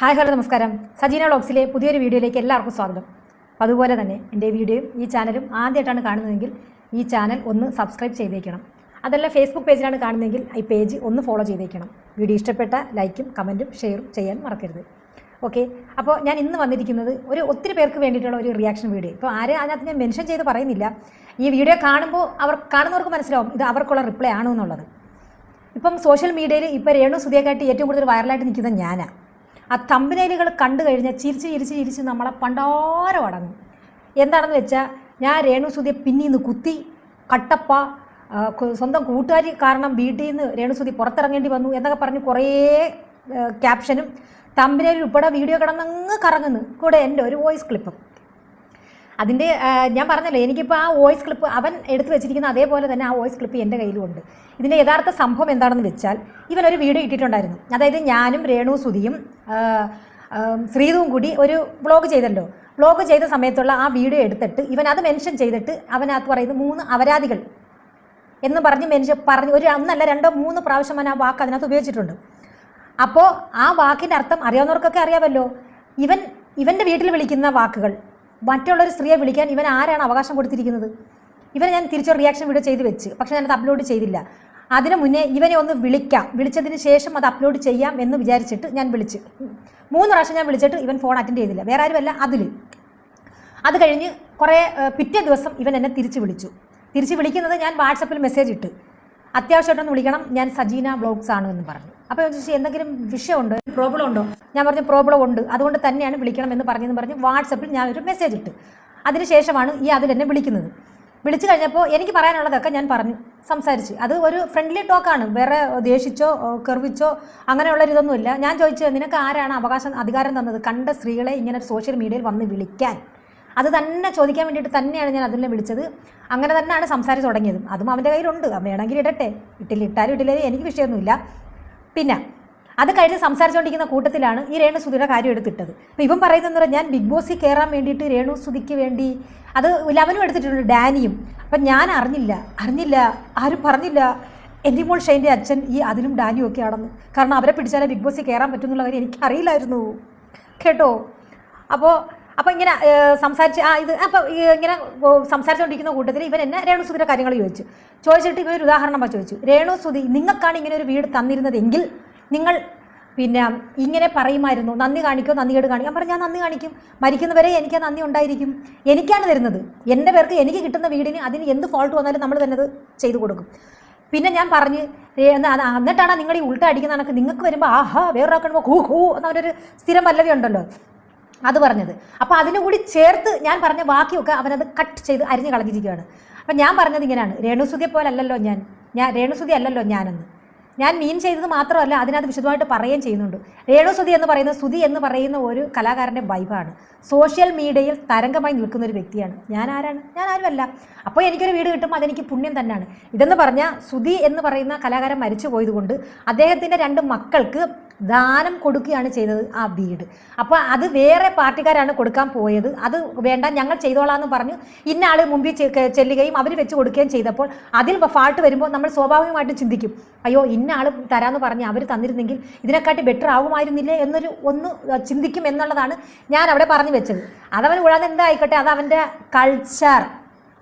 Hi hello നമസ്കാരം. സജീന വ്ളോഗ്സിലെ പുതിയൊരു വീഡിയോയിലേക്ക് എല്ലാവർക്കും സ്വാഗതം. അതുപോലെ തന്നെ എന്റെ വീഡിയോയും ഈ ചാനലും ആദ്യമായിട്ടാണ് കാണുന്നതെങ്കിൽ ഈ ചാനൽ ഒന്ന് സബ്സ്ക്രൈബ് ചെയ്തേക്കണം. അതല്ല ഫേസ്ബുക്ക് പേജിലാണ് കാണുന്നതെങ്കിൽ ഈ പേജ് ഒന്ന് ഫോളോ ചെയ്തേക്കണം. വീഡിയോ ഇഷ്ടപ്പെട്ട ലൈക്കും കമന്റും ഷെയറും ചെയ്യാൻ മറക്കരുത്. ഓക്കെ അപ്പോൾ ഞാൻ ഇന്ന് വന്നിരിക്കുന്നത് ഒരു ഒത്തിരി പേർക്ക് വേണ്ടിയിട്ടുള്ള ഒരു റിയാക്ഷൻ വീഡിയോ ഇപ്പോൾ ആരെ അതിനകത്ത് ഞാൻ മെൻഷൻ ചെയ്ത് പറയുന്നില്ല. ഈ വീഡിയോ കാണുമ്പോൾ അവർ കാണുന്നവർക്ക് മനസ്സിലാവും ഇത് അവർക്കുള്ള റിപ്ലൈ ആണോ എന്നുള്ളത്. ഇപ്പം സോഷ്യൽ മീഡിയയിൽ ഇപ്പോൾ രേണു സുധിയെക്കാട്ടി ഏറ്റവും കൂടുതൽ വൈറലായിട്ട് നിൽക്കുന്നത് ഞാനാണ് ആ തമ്പനയിലുകൾ കണ്ടു കഴിഞ്ഞാൽ ചിരിച്ച് ചിരിച്ച് ചിരിച്ച് നമ്മളെ പണ്ടാരം അടങ്ങും എന്താണെന്ന് വെച്ചാൽ ഞാൻ രേണു സുധിയെ പിന്നീന്ന് കുത്തി കട്ടപ്പ സ്വന്തം കൂട്ടുകാരി കാരണം വീട്ടിൽ നിന്ന് രേണുസുതി പുറത്തിറങ്ങേണ്ടി വന്നു എന്നൊക്കെ പറഞ്ഞ് കുറേ ക്യാപ്ഷനും തമ്പനയിൽ ഉൾപ്പെടെ വീഡിയോ കിടന്നങ്ങ് കറങ്ങുന്നു. കൂടെ എന്റെ ഒരു വോയിസ് ക്ലിപ്പും അതിന്റെ ഞാൻ പറഞ്ഞല്ലോ എനിക്കിപ്പോൾ ആ വോയിസ് ക്ലിപ്പ് അവൻ എടുത്തു വെച്ചിരിക്കുന്ന അതേപോലെ തന്നെ ആ വോയിസ് ക്ലിപ്പ് എന്റെ കയ്യിലുമുണ്ട് ഇതിന്റെ യഥാർത്ഥ സംഭവം എന്താണെന്ന് വെച്ചാൽ ഇവൻ ഒരു വീഡിയോ ഇട്ടിട്ടുണ്ടായിരുന്നു. അതായത് ഞാനും രേണു സുധിയും ശ്രീതുവും കൂടി ഒരു വ്ളോഗ് ചെയ്തല്ലോ. വ്ളോഗ് ചെയ്ത സമയത്തുള്ള ആ വീഡിയോ എടുത്തിട്ട് ഇവൻ അത് മെൻഷൻ ചെയ്തിട്ട് അവനകത്ത് പറയുന്നത് മൂന്ന് അപരാധികൾ എന്ന് പറഞ്ഞ് മെൻഷൻ പറഞ്ഞ് ഒരു ഒന്നല്ല രണ്ടോ മൂന്ന് പ്രാവശ്യം അവൻ ആ വാക്ക് അതിനകത്ത് ഉപയോഗിച്ചിട്ടുണ്ട്. അപ്പോൾ ആ വാക്കിന്റെ അർത്ഥം അറിയാവുന്നവർക്കൊക്കെ അറിയാമല്ലോ. ഇവൻ ഇവന്റെ വീട്ടിൽ വിളിക്കുന്ന വാക്കുകൾ മറ്റുള്ളൊരു സ്ത്രീയെ വിളിക്കാൻ ഇവൻ ആരാണ് അവകാശം കൊടുത്തിരിക്കുന്നത്? ഇവനെ ഞാൻ തിരിച്ചൊരു റിയാക്ഷൻ വീഡിയോ ചെയ്ത് വെച്ച്. പക്ഷേ ഞാനത് അപ്ലോഡ് ചെയ്തില്ല. അതിനു മുന്നേ ഇവനെ ഒന്ന് വിളിക്കാം. വിളിച്ചതിന് ശേഷം അത് അപ്ലോഡ് ചെയ്യാം എന്ന് വിചാരിച്ചിട്ട് ഞാൻ വിളിച്ച്. മൂന്ന് പ്രാവശ്യം ഞാൻ വിളിച്ചിട്ട് ഇവൻ ഫോൺ അറ്റൻഡ് ചെയ്തില്ല. വേറെ ആരുമല്ല അതിൽ അത് കഴിഞ്ഞ് കുറേ പിറ്റേ ദിവസം ഇവൻ എന്നെ തിരിച്ച് വിളിച്ചു. തിരിച്ച് വിളിക്കുന്നത് ഞാൻ വാട്സപ്പിൽ മെസ്സേജ് ഇട്ട്. അത്യാവശ്യമായിട്ടൊന്ന് വിളിക്കണം ഞാൻ സജീന ബ്ലോഗ്സ് ആണ് എന്ന് പറഞ്ഞു. അപ്പോൾ എന്തെങ്കിലും വിഷയമുണ്ടോ? പ്രോബ്ലം ഉണ്ടോ? ഞാൻ പറഞ്ഞു പ്രോബ്ലം ഉണ്ട്. അതുകൊണ്ട് തന്നെയാണ് വിളിക്കണം എന്ന് പറഞ്ഞെന്ന് പറഞ്ഞ് വാട്സപ്പിൽ ഞാൻ ഒരു മെസ്സേജ് ഇട്ട്. അതിനുശേഷമാണ് ഈ അതിൽ എന്നെ വിളിക്കുന്നത്. വിളിച്ചു കഴിഞ്ഞപ്പോൾ എനിക്ക് പറയാനുള്ളതൊക്കെ ഞാൻ പറഞ്ഞു സംസാരിച്ച്. അത് ഒരു ഫ്രണ്ട്ലി ടോക്കാണ് വേറെ ദേഷിച്ചോ കെർവിച്ചോ അങ്ങനെയുള്ള ഇതൊന്നുമില്ല ഞാൻ ചോദിച്ചു നിനക്ക് ആരാണ് അവകാശം അധികാരം തന്നത്? കണ്ട സ്ത്രീകളെ ഇങ്ങനെ സോഷ്യൽ മീഡിയയിൽ വന്ന് വിളിക്കാൻ. അത് തന്നെ ചോദിക്കാൻ വേണ്ടിയിട്ട് തന്നെയാണ് ഞാൻ അതിനെ വിളിച്ചത്. അങ്ങനെ തന്നെയാണ് സംസാരിച്ച് തുടങ്ങിയത്. അതും അവന്റെ കയ്യിലുണ്ട്. വേണമെങ്കിൽ ഇടട്ടെ. ഇട്ടില്ല ഇട്ടാലും ഇട്ടില്ലേ എനിക്ക് വിഷയമൊന്നുമില്ല. പിന്നെ അത് കഴിഞ്ഞ് സംസാരിച്ചുകൊണ്ടിരിക്കുന്ന കൂട്ടത്തിലാണ് ഈ രേണു സുധിയുടെ കാര്യം എടുത്തിട്ടത്. അപ്പോൾ ഇവൻ പറയുന്നത് പറഞ്ഞാൽ ഞാൻ ബിഗ് ബോസിൽ കയറാൻ വേണ്ടിയിട്ട് രേണു സുധിക്ക് വേണ്ടി അത് ലവനും എടുത്തിട്ടുണ്ട് ഡാനിയും. അപ്പം ഞാൻ അറിഞ്ഞില്ല അറിഞ്ഞില്ല ആരും പറഞ്ഞില്ല. എന്റെ ഷെയിന്റെ അച്ഛൻ ഈ അതിലും ഡാനിയും ഒക്കെ ആണെന്ന്. കാരണം അവരെ പിടിച്ചാലേ ബിഗ് ബോസിൽ കയറാൻ പറ്റും എന്നുള്ള കാര്യം എനിക്കറിയില്ലായിരുന്നു കേട്ടോ? അപ്പോൾ അപ്പോൾ ഇങ്ങനെ സംസാരിച്ച് ആ ഇത് അപ്പോൾ ഇങ്ങനെ സംസാരിച്ചുകൊണ്ടിരിക്കുന്ന കൂട്ടത്തിൽ ഇവൻ എന്നെ രേണു സുധിയുടെ കാര്യങ്ങൾ ചോദിച്ചു. ചോദിച്ചിട്ട് ഇവർ ഒരു ചോദിച്ചു. രേണു സുധി നിങ്ങൾക്കാണ് ഇങ്ങനെ ഒരു വീട് തന്നിരുന്നതെങ്കിൽ നിങ്ങൾ പിന്നെ ഇങ്ങനെ പറയുമായിരുന്നു നന്ദി കാണിക്കോ നന്ദികേട് കാണിക്കും. പറഞ്ഞു ഞാൻ നന്ദി കാണിക്കും. മരിക്കുന്നവരെ എനിക്ക് നന്ദി ഉണ്ടായിരിക്കും. എനിക്കാണ് തരുന്നത്. എന്റെ പേർക്ക് എനിക്ക് കിട്ടുന്ന വീടിന് അതിന് എന്ത് ഫോൾട്ട് വന്നാലും നമ്മൾ തന്നെ അത് ചെയ്തു കൊടുക്കും. പിന്നെ ഞാൻ പറഞ്ഞ് എന്നിട്ടാണ് നിങ്ങൾ ഈ ഉൾട്ട അടിക്കുന്ന കണക്ക് നിങ്ങൾക്ക് വരുമ്പോൾ ആഹാ വേറൊരാക്കുമ്പോൾ ഹൂ ഹൂ എന്നവരൊരു സ്ഥിരം പല്ലവി ഉണ്ടല്ലോ. അത് പറഞ്ഞത്. അപ്പോൾ അതിനു കൂടി ചേർത്ത് ഞാൻ പറഞ്ഞ ബാക്കിയൊക്കെ അവനത് കട്ട് ചെയ്ത് അരിഞ്ഞ് കളഞ്ഞിരിക്കുകയാണ്. അപ്പം ഞാൻ പറഞ്ഞത് ഇങ്ങനെയാണ്. രേണുസുതിയെ പോലെ അല്ലല്ലോ ഞാൻ. ഞാൻ രേണുസുതി അല്ലല്ലോ ഞാനെന്ന്. ഞാൻ മീൻ ചെയ്തത് മാത്രമല്ല അതിനകത്ത് വിശദമായിട്ട് പറയുകയും ചെയ്യുന്നുണ്ട്. രേണുസുതി എന്ന് പറയുന്ന സുതി എന്ന് പറയുന്ന ഒരു കലാകാരന്റെ വൈബാണ് സോഷ്യൽ മീഡിയയിൽ തരംഗമായി നിൽക്കുന്ന ഒരു വ്യക്തിയാണ്. ഞാൻ ആരാണ്? ഞാൻ ആരുമല്ല. അപ്പോൾ എനിക്കൊരു വീട് കിട്ടുമ്പോൾ അതെനിക്ക് പുണ്യം തന്നെയാണ്. ഇതെന്ന് പറഞ്ഞാൽ സുധി എന്ന് പറയുന്ന കലാകാരൻ മരിച്ചു പോയതുകൊണ്ട് അദ്ദേഹത്തിന്റെ രണ്ട് മക്കൾക്ക് ദാനം കൊടുക്കുകയാണ് ചെയ്തത് ആ വീട്. അപ്പോൾ അത് വേറെ പാർട്ടിക്കാരാണ് കൊടുക്കാൻ പോയത്. അത് വേണ്ട ഞങ്ങൾ ചെയ്തോളാമെന്ന് പറഞ്ഞു ഇന്ന ആൾ മുമ്പിൽ ചെല്ലുകയും അവർ വെച്ച് കൊടുക്കുകയും ചെയ്തപ്പോൾ അതിൽ ഫാൾട്ട് വരുമ്പോൾ നമ്മൾ സ്വാഭാവികമായിട്ട് ചിന്തിക്കും അയ്യോ ഇന്ന ആൾ തരാമെന്ന് പറഞ്ഞ് അവർ തന്നിരുന്നെങ്കിൽ ഇതിനെക്കാട്ടി ബെറ്റർ ആവുമായിരുന്നില്ലേ എന്നൊരു ഒന്ന് ചിന്തിക്കും എന്നുള്ളതാണ് ഞാൻ അവിടെ പറഞ്ഞു വെച്ചത്. അതവൻ കൂടാതെ എന്തായിക്കോട്ടെ അത് അവന്റെ കൾച്ചർ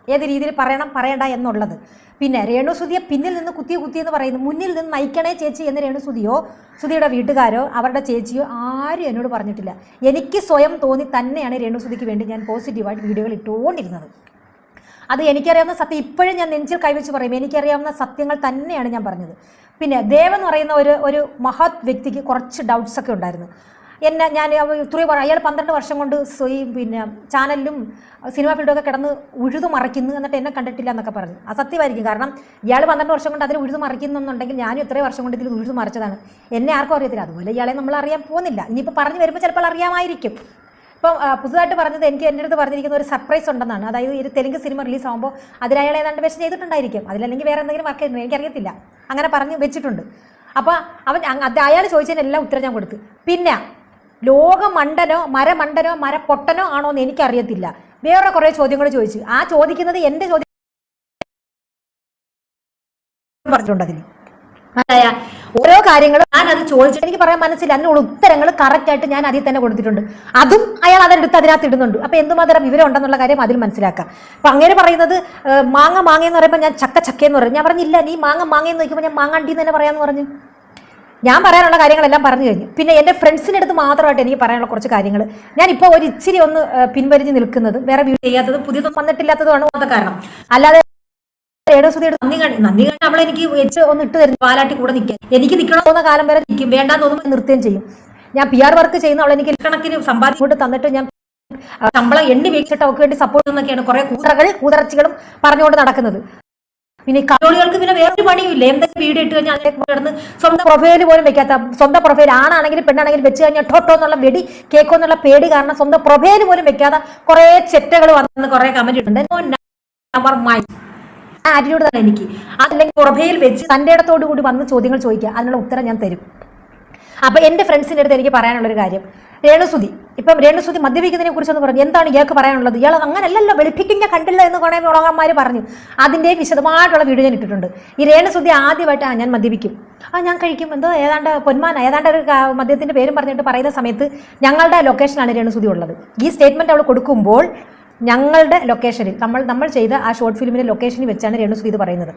ഏത് രീതിയിൽ പറയണം പറയണ്ട എന്നുള്ളത്. പിന്നെ രേണുസുതിയെ പിന്നിൽ നിന്ന് കുത്തിയ കുത്തി എന്ന് പറയുന്നു. മുന്നിൽ നിന്ന് നയിക്കണേ ചേച്ചി എന്ന് രേണുസുതിയോ സുതിയുടെ വീട്ടുകാരോ അവരുടെ ചേച്ചിയോ ആരും എന്നോട് പറഞ്ഞിട്ടില്ല. എനിക്ക് സ്വയം തോന്നി തന്നെയാണ് രേണുസുതിക്ക് വേണ്ടി ഞാൻ പോസിറ്റീവായിട്ട് വീഡിയോകൾ ഇട്ടുകൊണ്ടിരുന്നത്. അത് എനിക്കറിയാവുന്ന സത്യം. ഇപ്പോഴും ഞാൻ നെഞ്ചിൽ കൈവച്ച് പറയും. എനിക്കറിയാവുന്ന സത്യങ്ങൾ തന്നെയാണ് ഞാൻ പറഞ്ഞത്. പിന്നെ ദേവ് എന്ന് പറയുന്ന ഒരു ഒരു മഹത് വ്യക്തിക്ക് കുറച്ച് ഡൗട്ട്സ് ഒക്കെ ഉണ്ടായിരുന്നു. എന്നെ ഞാൻ ഇത്രയും പറ അയാൾ പന്ത്രണ്ട് വർഷം കൊണ്ട് ഈ പിന്നെ ചാനലിലും സിനിമ ഫീൽഡൊക്കെ കിടന്ന് ഉഴുതു മറിക്കുന്നു എന്നിട്ട് എന്നെ കണ്ടിട്ടില്ല എന്നൊക്കെ പറഞ്ഞു. അസത്യമായിരിക്കും കാരണം ഇയാൾ പന്ത്രണ്ട് വർഷം കൊണ്ട് അതിൽ ഉഴുതു മറിക്കുന്നുണ്ടെങ്കിൽ ഞാനും ഇത്രയും വർഷം കൊണ്ട് ഇതിൽ ഉഴുതു മറിച്ചതാണ്. എന്നെ ആർക്കും അറിയത്തില്ല. അതുപോലെ ഇയാളെ നമ്മൾ അറിയാൻ പോകുന്നില്ല. ഇനിയിപ്പോൾ പറഞ്ഞു വരുമ്പോൾ ചിലപ്പോൾ അറിയാമായിരിക്കും. ഇപ്പം പുതുതായിട്ട് പറഞ്ഞത് എനിക്ക് എന്റെ അടുത്ത് പറഞ്ഞിരിക്കുന്ന ഒരു സർപ്രൈസ് ഉണ്ടെന്നാണ്. അതായത് ഒരു തെലുങ്ക് സിനിമ റിലീസ് ആകുമ്പോൾ അതിൽ അയാൾ ഏതാണ്ട് വെച്ച് ചെയ്തിട്ടുണ്ടായിരിക്കും. അതിലല്ലെങ്കിൽ വേറെ എന്തെങ്കിലും വർക്ക് എനിക്കറിയത്തില്ല. അങ്ങനെ പറഞ്ഞ് വെച്ചിട്ടുണ്ട്. അപ്പോൾ അവൻ അയാൾ അത് അയാൾ ചോദിച്ചതിനെല്ലാം ഉത്തരം ഞാൻ കൊടുത്തു. പിന്നെ ലോകമണ്ടനോ മരമണ്ടനോ മരപ്പൊട്ടനോ ആണോ എന്ന് എനിക്കറിയത്തില്ല. വേറെ കുറേ ചോദ്യങ്ങൾ ചോദിച്ചു. ആ ചോദിക്കുന്നത് എന്റെ ചോദ്യം പറഞ്ഞിട്ടുണ്ട് അതിന്. ഓരോ കാര്യങ്ങൾ ഞാൻ അത് ചോദിച്ചിട്ട് എനിക്ക് പറയാൻ മനസ്സിലായി അതിനുള്ള ഉത്തരങ്ങൾ കറക്റ്റ് ആയിട്ട് ഞാൻ അതിൽ തന്നെ കൊടുത്തിട്ടുണ്ട്. അതും അയാൾ അതെടുത്ത് അതിനകത്ത് ഇടുന്നുണ്ട്. അപ്പൊ എന്തുമാത്രം വിവരം ഉണ്ടെന്നുള്ള കാര്യം അതിൽ മനസ്സിലാക്കാം. അപ്പൊ അങ്ങനെ പറയുന്നത് മാങ്ങ മാങ്ങ എന്ന് പറയുമ്പോൾ ഞാൻ ചക്ക ചക്ക എന്ന് പറയും. ഞാൻ പറഞ്ഞില്ല നീ മാങ്ങ മാങ്ങ എന്ന് നോക്കുമ്പോൾ ഞാൻ മാങ്ങാണ്ടി എന്ന് തന്നെ പറയാന്ന് പറഞ്ഞു. ഞാൻ പറയാനുള്ള കാര്യങ്ങളെല്ലാം പറഞ്ഞു കഴിഞ്ഞു. പിന്നെ എന്റെ ഫ്രണ്ട്സിന്റെ അടുത്ത് മാത്രമായിട്ട് എനിക്ക് പറയാനുള്ള കുറച്ച് കാര്യങ്ങൾ. ഞാൻ ഇപ്പോൾ ഒരു ഇച്ചിരി ഒന്ന് പിൻവലിഞ്ഞ് നിൽക്കുന്നത് വേറെ വീട് ചെയ്യാത്തത് പുതിയതും വന്നിട്ടില്ലാത്തതുമാണ് കാരണം. അല്ലാതെ രേണുസുതിയുടെ നന്ദി കണ്ടി നന്ദി കണ്ടി അവളെ എനിക്ക് വെച്ച് ഒന്ന് ഇട്ട് തരുന്നു പാലാട്ടി കൂടെ നിൽക്കാൻ. എനിക്ക് നിൽക്കണം പോകുന്ന കാലം വരെ നിൽക്കും. വേണ്ടാന്ന് തോന്നുമ്പോൾ നിർത്തുകയും ചെയ്യും. ഞാൻ പി ആർ വർക്ക് ചെയ്യുന്ന അവളെ എനിക്ക് കണക്കിന് സമ്പാദിച്ചു കൊണ്ട് തന്നിട്ട് ഞാൻ ശമ്പളം എണ്ണി വീക്ഷിട്ട് അവർക്ക് വേണ്ടി സപ്പോർട്ട് എന്നൊക്കെയാണ് കുറെ കൂതറകൾ കൂതറച്ചികളും പറഞ്ഞുകൊണ്ട് നടക്കുന്നത്. പിന്നെ ഈ കത്തോളികൾക്ക് പിന്നെ വേറൊരു പണിയില്ല എന്തൊക്കെ വീട് ഇട്ട് കഴിഞ്ഞാൽ അതിലേക്ക് കിടന്ന് സ്വന്തം പ്രൊഫൈൽ പോലും വെക്കാത്ത സ്വന്തം പ്രൊഫൈൽ ആണാണെങ്കിലും പെണ്ണാണെങ്കിലും വെച്ച് കഴിഞ്ഞാൽ ടോട്ടോ എന്നുള്ള വെടി കേക്കോ എന്നുള്ള പേടി കാരണം സ്വന്തം പ്രൊഫൈൽ പോലും വെക്കാതെ കുറെ ചെറ്റകൾ വന്ന് കുറെ കമന്റ് ഇട്ടുണ്ട് നമ്പർ മൈൻഡ് ആറ്റിറ്റ്യൂഡ് തന്നെ എനിക്ക്? അതല്ലെങ്കിൽ പുറഭയിൽ വെച്ച് തന്റെ ഇടത്തോടു കൂടി വന്ന് ചോദ്യങ്ങൾ ചോദിക്കുക. അതിനുള്ള ഉത്തരം ഞാൻ തരും. അപ്പൊ എന്റെ ഫ്രണ്ട്സിന്റെ അടുത്ത് എനിക്ക് പറയാനുള്ള ഒരു കാര്യം. രേണുസുതി. ഇപ്പം രേണുസുതി മദ്യപിക്കുന്നതിനെ കുറിച്ചൊന്ന് പറഞ്ഞു. എന്താണ് ഇയാൾക്ക് പറയാനുള്ളത്? ഇയാൾ അങ്ങനല്ലല്ലോ വെളുപ്പിക്കുന്ന കണ്ടില്ല എന്ന് കുറേ മുളകന്മാർ പറഞ്ഞു. അതിന്റെ വിശദമായിട്ടുള്ള വീഡിയോ ഞാൻ ഇട്ടിട്ടുണ്ട്. ഈ രേണുസുതി ആദ്യമായിട്ട് ആ ഞാൻ മദ്യപിക്കും. ആ ഞാൻ കഴിക്കും. എന്തോ ഏതാണ്ട് പൊന്മാന ഏതാണ്ട് ഒരു മദ്യത്തിന്റെ പേരും പറഞ്ഞിട്ട് പറയുന്ന സമയത്ത് ഞങ്ങളുടെ ലൊക്കേഷനാണ് രേണുസുതി ഉള്ളത്. ഈ സ്റ്റേറ്റ്മെന്റ് അവൾ കൊടുക്കുമ്പോൾ ഞങ്ങളുടെ ലൊക്കേഷനിൽ നമ്മൾ നമ്മൾ ചെയ്ത ആ ഷോർട്ട് ഫിലിമിന്റെ ലൊക്കേഷനിൽ വെച്ചാണ് രേണുസുതി ഇത് പറയുന്നത്.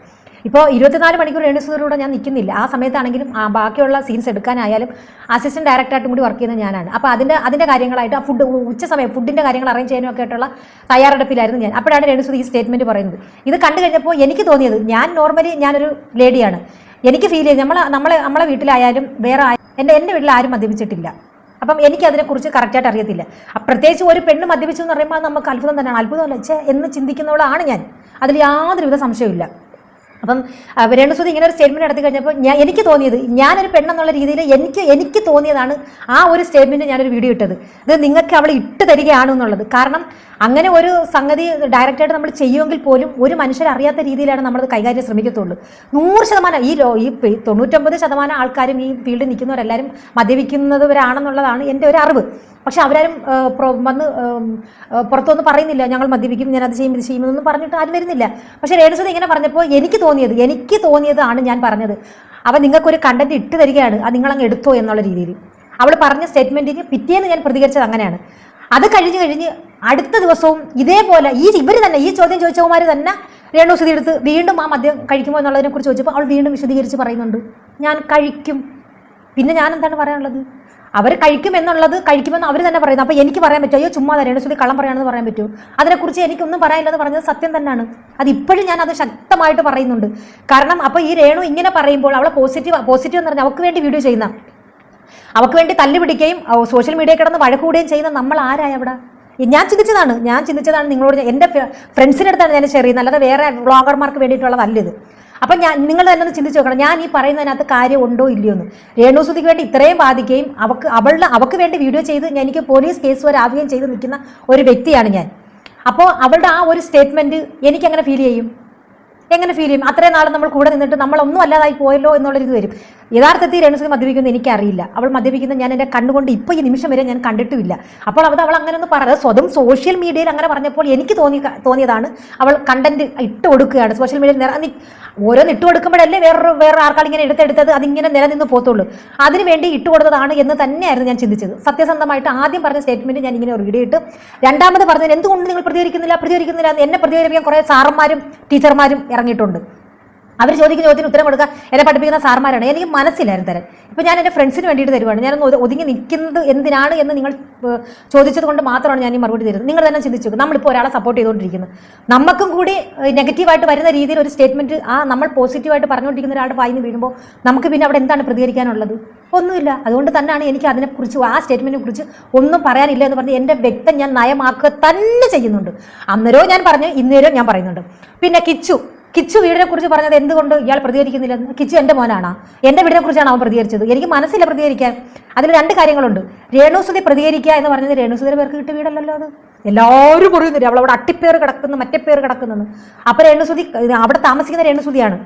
ഇപ്പോൾ ഇരുപത്തിനാല് മണിക്കൂർ രേണുസുതിയുടെ ഞാൻ നിൽക്കുന്നില്ല. ആ സമയത്താണെങ്കിലും ബാക്കിയുള്ള സീൻസ് എടുക്കാനായാലും അസിസ്റ്റന്റ് ഡയറക്ടറായിട്ടും കൂടി വർക്ക് ചെയ്യുന്ന ഞാനാണ്. അപ്പോൾ അതിന്റെ അതിന്റെ കാര്യങ്ങളായിട്ട് ആ ഫുഡ് ഉച്ച സമയം ഫുഡിന്റെ കാര്യങ്ങൾ അറേഞ്ച് ചെയ്യാനും ഒക്കെ ആയിട്ടുള്ള തയ്യാറെടുപ്പിലായിരുന്നു ഞാൻ. അപ്പോഴാണ് രേണുസുതി ഈ സ്റ്റേറ്റ്മെന്റ് പറയുന്നത്. ഇത് കണ്ടു കഴിഞ്ഞപ്പോൾ എനിക്ക് തോന്നിയത് ഞാൻ നോർമലി ഞാനൊരു ലേഡിയാണ് എനിക്ക് ഫീൽ ചെയ്ത് നമ്മളെ നമ്മളെ നമ്മളെ വീട്ടിലായാലും വേറെ എന്റെ എന്റെ വീട്ടിൽ ആരും മദ്യപിച്ചിട്ടില്ല. അപ്പം എനിക്ക് അതിനെക്കുറിച്ച് കറക്റ്റായിട്ട് അറിയത്തില്ല പ്രത്യേകിച്ച് ഒരു പെണ്ണ് മദ്യപിച്ചു എന്ന് പറയുമ്പോൾ നമുക്ക് അത്ഭുതം തന്നെയാണ്. അത്ഭുതമല്ല എന്ന് ചിന്തിക്കുന്നവളാണ് ഞാൻ. അതിൽ യാതൊരുവിധ സംശയമില്ല അപ്പം രേണുസുതി ഇങ്ങനെ ഒരു സ്റ്റേറ്റ്മെന്റ് നടത്തി കഴിഞ്ഞപ്പോൾ ഞാൻ എനിക്ക് തോന്നിയത് ഞാനൊരു പെണ്ണെന്നുള്ള രീതിയിൽ എനിക്ക് എനിക്ക് തോന്നിയതാണ് ആ ഒരു സ്റ്റേറ്റ്മെന്റ് ഞാനൊരു വീഡിയോ ഇട്ടത്. ഇത് നിങ്ങൾക്ക് അവൾ ഇട്ട് തരികയാണ് എന്നുള്ളത്. കാരണം അങ്ങനെ ഒരു സംഗതി ഡയറക്റ്റായിട്ട് നമ്മൾ ചെയ്യുമെങ്കിൽ പോലും ഒരു മനുഷ്യരറിയാത്ത രീതിയിലാണ് നമ്മളത് കൈകാര്യം ശ്രമിക്കത്തുള്ളൂ. നൂറ് ശതമാനം ഈ ലോ ഈ തൊണ്ണൂറ്റൊമ്പത് ശതമാനം ആൾക്കാരും ഈ ഫീൽഡിൽ നിൽക്കുന്നവരെല്ലാവരും മദ്യപിക്കുന്നവരാണെന്നുള്ളതാണ് എന്റെ ഒരു അറിവ്. പക്ഷെ അവരാരും വന്ന് പുറത്തുനിന്ന് പുറത്തൊന്നും പറയുന്നില്ല. ഞങ്ങൾ മദ്യപിക്കും ഞാൻ അത് ചെയ്യും ഇത് ചെയ്യും എന്നൊന്നും പറഞ്ഞിട്ട് ആരും വരുന്നില്ല. പക്ഷെ രേണുസുതി ഇങ്ങനെ പറഞ്ഞപ്പോൾ എനിക്ക് തോന്നിയത് എനിക്ക് തോന്നിയതാണ് ഞാൻ പറഞ്ഞത്. അവൻ നിങ്ങൾക്കൊരു കണ്ടന്റ് ഇട്ട് തരികയാണ് അത് നിങ്ങളങ്ങ് എടുത്തോ എന്നുള്ള രീതിയിൽ. അവൾ പറഞ്ഞ സ്റ്റേറ്റ്മെന്റിന് പിറ്റേന്ന് ഞാൻ പ്രതികരിച്ചത് അങ്ങനെയാണ്. അത് കഴിഞ്ഞ് കഴിഞ്ഞ് അടുത്ത ദിവസവും ഇതേപോലെ ഈ ഇവർ തന്നെ ഈ ചോദ്യം ചോദിച്ചവന്മാർ തന്നെ രേണുസുതി എടുത്ത് വീണ്ടും ആ മദ്യം കഴിക്കുമോ എന്നുള്ളതിനെ കുറിച്ച് ചോദിച്ചപ്പോൾ അവൾ വീണ്ടും വിശദീകരിച്ച് പറയുന്നുണ്ട്. ഞാൻ കഴിക്കും. പിന്നെ ഞാൻ എന്താണ് പറയാനുള്ളത്? അവർ കഴിക്കുമെന്നുള്ളത് കഴിക്കുമെന്ന് അവർ തന്നെ പറയുന്നു. അപ്പോൾ എനിക്ക് പറയാൻ പറ്റും അയ്യോ ചുമ്മാ രേണുസുതി കള്ളം പറയാണെന്ന് പറയാൻ പറ്റൂ അതിനെക്കുറിച്ച് എനിക്കൊന്നും പറയാനില്ലെന്ന് പറഞ്ഞത് സത്യം തന്നെയാണ്. അത് ഇപ്പോഴും ഞാൻ അത് ശക്തമായിട്ട് പറയുന്നുണ്ട്. കാരണം അപ്പോൾ ഈ രേണു ഇങ്ങനെ പറയുമ്പോൾ അവളെ പോസിറ്റീവ് പോസിറ്റീവ് എന്ന് പറഞ്ഞാൽ അവൾക്ക് വേണ്ടി വീഡിയോ ചെയ്യുന്ന അവൾക്ക് വേണ്ടി തല്ലു പിടിക്കുകയും സോഷ്യൽ മീഡിയ കിടന്ന് വഴക്കൂടുകയും ചെയ്യുന്ന നമ്മൾ ആരായ അവിടെ? ഞാൻ ചിന്തിച്ചതാണ്. ഞാൻ ചിന്തിച്ചതാണ് നിങ്ങളോട് എന്റെ ഫ്രണ്ട്സിന്റെ അടുത്താണ് ഞാൻ ഷെയർ ചെയ്യുന്നത്. അല്ലാതെ വേറെ വ്ളോഗർമാർക്ക് വേണ്ടിയിട്ടുള്ളതല്ല ഇത്. അപ്പം ഞാൻ നിങ്ങൾ തന്നെ ഒന്ന് ചിന്തിച്ച് നോക്കണം. ഞാൻ ഈ പറയുന്നതിനകത്ത് കാര്യം ഉണ്ടോ ഇല്ലയോ എന്ന്. രേണുസുതിക്ക് വേണ്ടി ഇത്രയും ബാധിക്കുകയും അവക്ക് അവളുടെ അവൾക്ക് വേണ്ടി വീഡിയോ ചെയ്ത് എനിക്ക് പോലീസ് കേസ് വരെ ആവുകയും ചെയ്ത് നിൽക്കുന്ന ഒരു വ്യക്തിയാണ് ഞാൻ. അപ്പോൾ അവളുടെ ആ ഒരു സ്റ്റേറ്റ്മെന്റ് എനിക്കങ്ങനെ ഫീൽ ചെയ്യും? എങ്ങനെ ഫീൽ ചെയ്യും? അത്രയും നാൾ നമ്മൾ കൂടെ നിന്നിട്ട് നമ്മളൊന്നും അല്ലാതായി പോയല്ലോ എന്നുള്ളൊരു ഇത് വരും. യഥാർത്ഥത്തിൽ രേണുസുതി മദ്യപിക്കുന്നത് എനിക്കറിയില്ല. അവൾ മദ്യപിക്കുന്നത് ഞാൻ എന്റെ കണ്ണുകൊണ്ട് ഇപ്പോൾ ഈ നിമിഷം വരെ ഞാൻ കണ്ടിട്ടുമില്ല. അപ്പോൾ അത് അവൾ അങ്ങനെ ഒന്ന് പറഞ്ഞത് സ്വന്തം സോഷ്യൽ മീഡിയയിൽ അങ്ങനെ പറഞ്ഞപ്പോൾ എനിക്ക് തോന്നി തോന്നിയതാണ് അവൾ കണ്ടന്റ് ഇട്ട് കൊടുക്കുകയാണ്. സോഷ്യൽ മീഡിയയിൽ ഓരോന്ന് ഇട്ട് കൊടുക്കുമ്പോഴല്ലേ വേറൊരു വേറെ ആൾക്കാൾ ഇങ്ങനെ എടുത്തെടുത്തത് അതിങ്ങനെ നിലനിന്ന് പോത്തുള്ളൂ അതിന് വേണ്ടി ഇട്ട് കൊടുത്തതാണ് എന്ന് തന്നെയായിരുന്നു ഞാൻ ചിന്തിച്ചത്. സത്യസന്ധമായിട്ട് ആദ്യം പറഞ്ഞ സ്റ്റേറ്റ്മെന്റ് ഞാൻ ഇങ്ങനെ റീഡ് ചെയ്തിട്ട് രണ്ടാമത് പറഞ്ഞത് എന്തുകൊണ്ട് നിങ്ങൾ പ്രതികരിക്കുന്നില്ല? പ്രതികരിക്കുന്നില്ല എന്നെ പ്രതികരിക്കാൻ കുറേ സാറന്മാരും ടീച്ചർമാരും ഇറങ്ങിയിട്ടുണ്ട്. അവർ ചോദിക്കുന്ന ചോദ്യത്തിന് ഉത്തരം കൊടുക്കുക. എന്നെ പഠിപ്പിക്കുന്ന സാർമാരാണ്. എനിക്ക് മനസ്സിലായിരുന്നു തരാൻ. ഇപ്പം ഞാൻ എന്റെ ഫ്രണ്ട്സിന് വേണ്ടിയിട്ട് തരുവാണ്. ഞാനൊന്ന് ഒതുങ്ങി നിൽക്കുന്നത് എന്തിനാണ് എന്ന് നിങ്ങൾ ചോദിച്ചത് കൊണ്ട് മാത്രമാണ് ഞാൻ ഈ മറുപടി തരുന്നത്. നിങ്ങൾ തന്നെ ചിന്തിച്ചു. നമ്മളിപ്പോൾ ഒരാളെ സപ്പോർട്ട് ചെയ്തുകൊണ്ടിരിക്കുന്നത് നമുക്കും കൂടി നെഗറ്റീവായിട്ട് വരുന്ന രീതിയിൽ ഒരു സ്റ്റേറ്റ്മെന്റ് ആ നമ്മൾ പോസിറ്റീവായിട്ട് പറഞ്ഞുകൊണ്ടിരിക്കുന്ന ഒരാളുടെ വായിന്ന് വീഴുമ്പോൾ നമുക്ക് പിന്നെ അവിടെ എന്താണ് പ്രതികരിക്കാനുള്ളത്? ഒന്നുമില്ല. അതുകൊണ്ട് തന്നെയാണ് എനിക്ക് അതിനെക്കുറിച്ച് ആ സ്റ്റേറ്റ്മെന്റിനെ കുറിച്ച് ഒന്നും പറയാനില്ല എന്ന് പറഞ്ഞ് എന്റെ വ്യക്തം ഞാൻ നയമാക്കുക തന്നെ ചെയ്യുന്നുണ്ട്. അന്നേരവും ഞാൻ പറഞ്ഞു ഇന്നേരവും ഞാൻ പറയുന്നുണ്ട്. പിന്നെ കിച്ചു. കിച്ചു വീടിനെ കുറിച്ച് പറഞ്ഞത് എന്തുകൊണ്ട് ഇയാൾ പ്രതികരിക്കുന്നില്ല കിച്ചു എന്റെ മോനാണ്? എന്റെ വീടിനെ കുറിച്ചാണ് അവൻ പ്രതികരിച്ചത്? എനിക്ക് മനസ്സില്ല പ്രതികരിക്കാൻ. അതിൽ രണ്ട് കാര്യങ്ങളുണ്ട്. രേണുസുതി പ്രതികരിക്കുക എന്ന് പറഞ്ഞത് രേണുസുതിയുടെ പേർക്ക് കിട്ടിയ വീടല്ലല്ലോ അത്. എല്ലാവരും പറയുന്നില്ല അവൾ അവിടെ അട്ടിപ്പേർ കിടക്കുന്നു മറ്റേ പേര് കിടക്കുന്നു അപ്പോൾ രേണുസുതി അവിടെ താമസിക്കുന്ന രേണുസുതിയാണ്.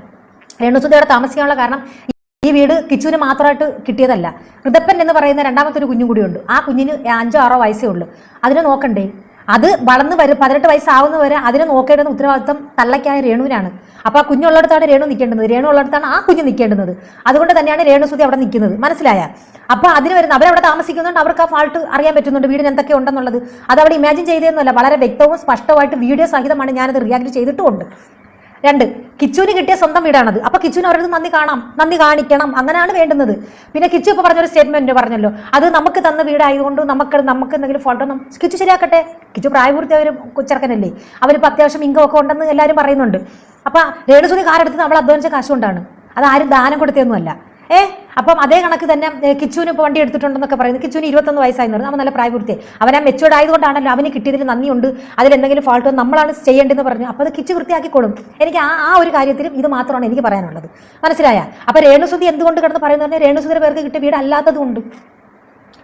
രേണുസുതി അവിടെ താമസിക്കാനുള്ള കാരണം ഈ വീട് കിച്ചുവിന് മാത്രമായിട്ട് കിട്ടിയതല്ല. ഋതപ്പൻ എന്ന് പറയുന്ന രണ്ടാമത്തെ ഒരു കുഞ്ഞും കൂടിയുണ്ട്. ആ കുഞ്ഞിന് അഞ്ചോ ആറോ വയസ്സേ ഉള്ളൂ. അതിനെ നോക്കണ്ടേ? അത് വളർന്ന് വരും പതിനെട്ട് വയസ്സാവുന്ന വരെ അതിനെ നോക്കേണ്ടുന്ന ഉത്തരവാദിത്വം തള്ളയ്ക്കായ രേണുവിനാണ്. അപ്പൊ ആ കുഞ്ഞുള്ളിടത്താണ് രേണു നിൽക്കേണ്ടത് രേണു ഉള്ളിടത്താണ് ആ കുഞ്ഞ് നിൽക്കേണ്ടുന്നത് അതുകൊണ്ട് തന്നെയാണ് രേണുസുതി അവിടെ നിൽക്കുന്നത്. മനസ്സിലായ? അപ്പൊ അതിന് വരുന്ന അവരവിടെ താമസിക്കുന്നുണ്ട് അവർക്ക് ആ ഫാൾട്ട് അറിയാൻ പറ്റുന്നുണ്ട്. വീടിന് എന്തൊക്കെ ഉണ്ടെന്നുള്ളത്. അത് അവിടെ ഇമാജിൻ ചെയ്തതെന്നല്ല വളരെ വ്യക്തവും സ്പഷ്ടമായിട്ട് വീഡിയോ സഹിതമാണ് ഞാനത് റിയാക്ട് ചെയ്തിട്ടുമുണ്ട്. രണ്ട് കിച്ചുവിന് കിട്ടിയ സ്വന്തം വീടാണത്. അപ്പൊ കിച്ചുവിന് അവരത് നന്ദി കാണാം. നന്ദി കാണിക്കണം. അങ്ങനെയാണ് വേണ്ടുന്നത്. പിന്നെ കിച്ചു ഇപ്പൊ പറഞ്ഞൊരു സ്റ്റേറ്റ്മെന്റ് പറഞ്ഞല്ലോ. അത് നമുക്ക് തന്ന വീടായതുകൊണ്ട് നമുക്ക് നമുക്ക് എന്തെങ്കിലും ഫോട്ടോ കിച്ചു ശരിയാക്കട്ടെ. കിച്ചു പ്രായപൂർത്തിയായ കൊച്ചിറക്കനല്ലേ. അവരിപ്പോൾ അത്യാവശ്യം ഇൻകം ഒക്കെ ഉണ്ടെന്ന് എല്ലാവരും പറയുന്നുണ്ട്. അപ്പൊ രേണുസുനി കാറെടുത്ത് നമ്മൾ അധ്വാനിച്ച കാശുകൊണ്ടാണ്. അത് ആരും ദാനം കൊടുത്തതൊന്നുമല്ല. ഏ? അപ്പം അതേ കണക്ക് തന്നെ കിച്ചുവിന് ഇപ്പോൾ വണ്ടി എടുത്തിട്ടുണ്ടെന്നൊക്കെ പറയുന്നത് കിച്ചുവിന് ഇരുപത്തൊന്ന് വയസ്സായി എന്ന് അവൻ നല്ല പ്രായപൂർത്തി അവൻ ആ മെച്ചുവേർഡ് ആയതുകൊണ്ടാണല്ലോ അവന് കിട്ടിയതിൽ നന്ദിയുണ്ട്. അതിലെന്തെങ്കിലും ഫാൾട്ട് നമ്മളാണ് ചെയ്യേണ്ടതെന്ന് പറഞ്ഞു. അപ്പോൾ അത് കിച്ചു വൃത്തിയാക്കിക്കോളും. എനിക്ക് ആ ആ ഒരു കാര്യത്തിലും ഇത് മാത്രമാണ് എനിക്ക് പറയാനുള്ളത്. മനസ്സിലായ? അപ്പോൾ രേണുസുതി എന്തുകൊണ്ട് കിടന്ന് പറയുന്നത് പറഞ്ഞാൽ രേണുസുതിയുടെ പേർക്ക് കിട്ടിയ വീട് അല്ലാത്തതുകൊണ്ട്.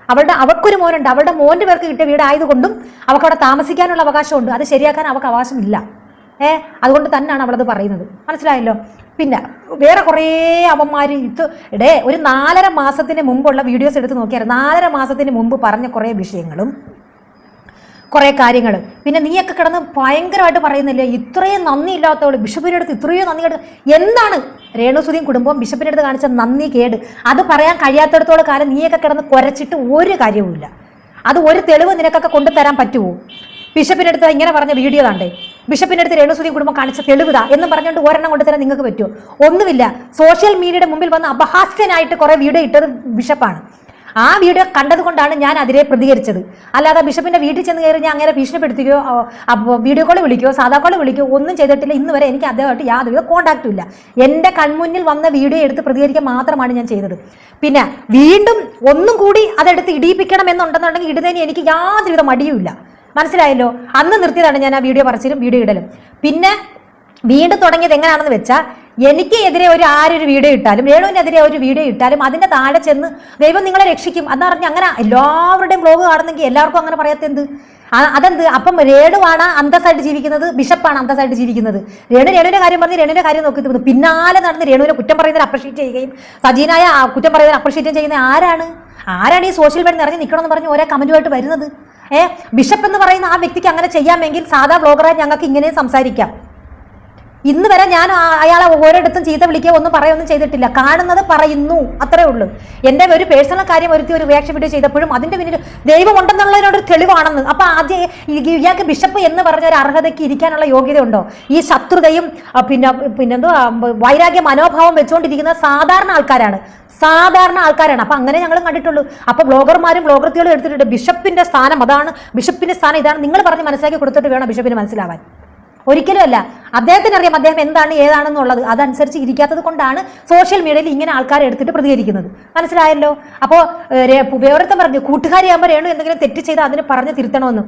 അവളുടെ അവൾക്കൊരു മോനുണ്ട്. അവളുടെ മോന്റെ പേർക്ക് കിട്ടിയ വീടായതുകൊണ്ടും അവൾക്ക് അവിടെ താമസിക്കാനുള്ള അവകാശമുണ്ട്. അത് ശരിയാക്കാൻ അവൾക്ക് അവകാശമില്ല. ഏ അതുകൊണ്ട് തന്നെയാണ് അവളത് പറയുന്നത്. മനസ്സിലായല്ലോ? പിന്നെ വേറെ കുറേ അവന്മാർ ഇത് ഇടേ ഒരു നാലര മാസത്തിന് മുമ്പുള്ള വീഡിയോസ് എടുത്ത് നോക്കിയാൽ നാലര മാസത്തിന് മുമ്പ് പറഞ്ഞ കുറേ വിഷയങ്ങളും കുറേ കാര്യങ്ങളും. പിന്നെ നീയൊക്കെ കിടന്ന് ഭയങ്കരമായിട്ട് പറയുന്നില്ലേ? ഇത്രയും നന്ദി ഇല്ലാത്തവൾ ബിഷപ്പിന്റെ അടുത്ത് ഇത്രയും നന്ദി കേട്ട് എന്താണ്? രേണുസുതിയും കുടുംബവും ബിഷപ്പിന്റെ അടുത്ത് കാണിച്ച നന്ദി കേട്. അത് പറയാൻ കഴിയാത്തടത്തോളം കാലം നീയൊക്കെ കിടന്ന് കുരച്ചിട്ട് ഒരു കാര്യവുമില്ല. അത് ഒരു തെളിവ് നിനക്കൊക്കെ കൊണ്ടുതരാൻ പറ്റുമോ ബിഷപ്പിന്റെ അടുത്ത് ഇങ്ങനെ പറഞ്ഞ വീഡിയോ താണ്ടേ ബിഷപ്പിന്റെ അടുത്ത് രേണുസുതിയും കുടുംബം കാണിച്ച തെളിവുതാ എന്ന് പറഞ്ഞുകൊണ്ട് ഒരെണ്ണം തന്നെ നിങ്ങൾക്ക് പറ്റുമോ ഒന്നുമില്ല സോഷ്യൽ മീഡിയയുടെ മുമ്പിൽ വന്ന് അപഹാസ്യനായിട്ട് കുറേ വീഡിയോ ഇട്ടത് ബിഷപ്പാണ്. ആ വീഡിയോ കണ്ടതുകൊണ്ടാണ് ഞാൻ അതിരെ പ്രതികരിച്ചത്. അല്ലാതെ ബിഷപ്പിന്റെ വീട്ടിൽ ചെന്ന് കയറി ഞാൻ അങ്ങനെ ഭീഷണിപ്പെടുത്തുകയോ വീഡിയോ കോൾ വിളിക്കുകയോ സാധാ കോൾ വിളിക്കുകയോ ഒന്നും ചെയ്തിട്ടില്ല. ഇന്ന് വരെ എനിക്ക് അദ്ദേഹമായിട്ട് യാതൊരു കോണ്ടാക്റ്റും ഇല്ല. എന്റെ കൺമുന്നിൽ വന്ന വീഡിയോ എടുത്ത് പ്രതികരിക്കാൻ മാത്രമാണ് ഞാൻ ചെയ്തത്. പിന്നെ വീണ്ടും ഒന്നും കൂടി അതെടുത്ത് ഇടിയിപ്പിക്കണം എന്നുണ്ടെന്നുണ്ടെങ്കിൽ ഇടുന്നതിന് എനിക്ക് യാതൊരുവിധ മടിയുമില്ല. മനസ്സിലായല്ലോ? അന്ന് നിർത്തിയതാണ് ഞാൻ ആ വീഡിയോ പറിച്ചിലും വീഡിയോ ഇടലും. പിന്നെ വീണ്ടും തുടങ്ങിയത് എങ്ങനെയാണെന്ന് വെച്ചാൽ എനിക്ക് എതിരെ ഒരു ആരൊരു വീഡിയോ ഇട്ടാലും രേണുവിനെതിരെ ഒരു വീഡിയോ ഇട്ടാലും അതിന്റെ താഴെ ചെന്ന് ദൈവം നിങ്ങളെ രക്ഷിക്കും എന്ന് പറഞ്ഞ് അങ്ങനെ എല്ലാവരുടെയും ബ്ലോഗ് കാണുന്നെങ്കിൽ എല്ലാവർക്കും അങ്ങനെ പറയാത്തെന്ത്? അതെന്ത്? അപ്പം രേണുവാണ് അന്തസ്സായിട്ട് ജീവിക്കുന്നത് ബിഷപ്പാണ് അന്തസ്സായിട്ട് ജീവിക്കുന്നത്. രേണു രേണുവിന്റെ കാര്യം പറഞ്ഞ് രേണുവിന്റെ കാര്യം നോക്കി പിന്നാലെ നടന്ന് രേണുവിനെ കുറ്റം പറയുന്നതിൽ അപ്രീഷിയേറ്റ് ചെയ്യുകയും സജീനായ കുറ്റം പറയുന്നതിൽ അപ്രീഷിയേറ്റ് ചെയ്യുന്ന ആരാണ്? ആരാണ് ഈ സോഷ്യൽ മീഡിയ നിറഞ്ഞ് നിൽക്കണമെന്ന് പറഞ്ഞ് ഓരോ കമന്റുമായിട്ട് വരുന്നത്? ഏ ബിഷപ്പ് എന്ന് പറയുന്ന ആ വ്യക്തിക്ക് അങ്ങനെ ചെയ്യാമെങ്കിൽ സാധാ ബ്ലോഗറായി ഞങ്ങൾക്ക് ഇങ്ങനെ സംസാരിക്കാം. ഇന്ന് വരെ ഞാൻ അയാളെ ഓരോരിടത്തും ചീത്ത വിളിക്കുക ഒന്നും പറയുകയൊന്നും ചെയ്തിട്ടില്ല. കാണുന്നത് പറയുന്നു. അത്രേ ഉള്ളൂ. എന്റെ ഒരു പേഴ്സണൽ കാര്യം ഒരുത്തി ഒരു റിയാക്ഷൻ വീഡിയോ ചെയ്തപ്പോഴും അതിന്റെ പിന്നിൽ ദൈവം ഉണ്ടെന്നുള്ളതിനോട് തെളിവാണെന്ന്. അപ്പൊ ആദ്യം ഇയാൾക്ക് ബിഷപ്പ് എന്ന് പറഞ്ഞ ഒരു അർഹതയ്ക്ക് ഇരിക്കാനുള്ള യോഗ്യത ഉണ്ടോ ഈ ശത്രുതയും പിന്നെ പിന്നെന്തോ വൈരാഗ്യ മനോഭാവം വെച്ചുകൊണ്ടിരിക്കുന്ന സാധാരണ ആൾക്കാരാണ്. സാധാരണ ആൾക്കാരാണ്. അപ്പൊ അങ്ങനെ ഞങ്ങൾ കണ്ടിട്ടുള്ളൂ. അപ്പൊ ബ്ലോഗർമാരും ബ്ലോഗർത്തികളും എടുത്തിട്ടുണ്ട്. ബിഷപ്പിന്റെ സ്ഥാനം അതാണ്. ബിഷപ്പിന്റെ സ്ഥാനം ഇതാണ്. നിങ്ങൾ പറഞ്ഞ് മനസ്സിലാക്കി കൊടുത്തിട്ട് വേണം ബിഷപ്പിന് മനസ്സിലാവാൻ. ഒരിക്കലും അല്ല. അദ്ദേഹത്തിന് അറിയാം അദ്ദേഹം എന്താണ് ഏതാണെന്നുള്ളത്. അതനുസരിച്ച് ഇരിക്കാത്തത് കൊണ്ടാണ് സോഷ്യൽ മീഡിയയിൽ ഇങ്ങനെ ആൾക്കാരെ എടുത്തിട്ട് പ്രതികരിക്കുന്നത്. മനസ്സിലായല്ലോ? അപ്പോൾ വേറൊരുത്തം പറഞ്ഞു കൂട്ടുകാരിയാകുമ്പോൾ രേണു എന്തെങ്കിലും തെറ്റ് ചെയ്താൽ അതിന് പറഞ്ഞ് തിരുത്തണമെന്ന്.